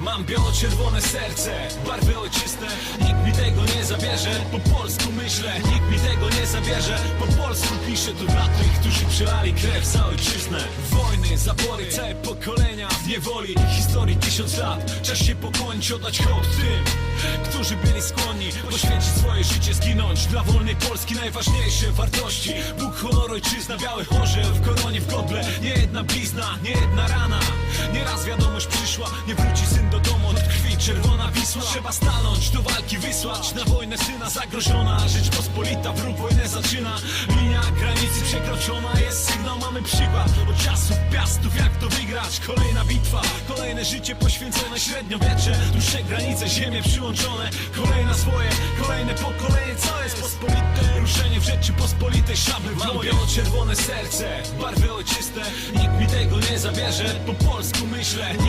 Mam biało-czerwone serce, barwy ojczyste. Nikt mi tego nie zabierze, po polsku myślę. Nikt mi tego nie zabierze, po polsku piszę Tu dla tych, którzy przelali krew za ojczyznę. Wojny, zabory, całe pokolenia w niewoli. Historii tysiąc lat, czas się pokłonić, oddać hołd tym Którzy byli skłonni poświęcić swoje życie, zginąć. Dla wolnej Polski najważniejsze wartości. Bóg, honor, ojczyzna, biały orzeł w koronie, w godle Nie jedna blizna, nie jedna rana. Nieraz wiadomość przyszła, nie wróci syn Wisła, trzeba stanąć, do walki wysłać. Na wojnę syna zagrożona, Rzeczpospolita wróg wojnę zaczyna. Linia granicy przekroczona, jest sygnał, mamy przykład. Od czasów piastów, jak to wygrać? Kolejna bitwa, kolejne życie poświęcone Średniowiecze, dłuższe granice, ziemie przyłączone. Kolejna swoje, kolejne pokolenie, co jest pospolite Ruszenie w Rzeczypospolitej, szable w Mam biało-czerwone serce, barwy ojczyste. Nikt mi tego nie zabierze, po polsku myślę. Nikt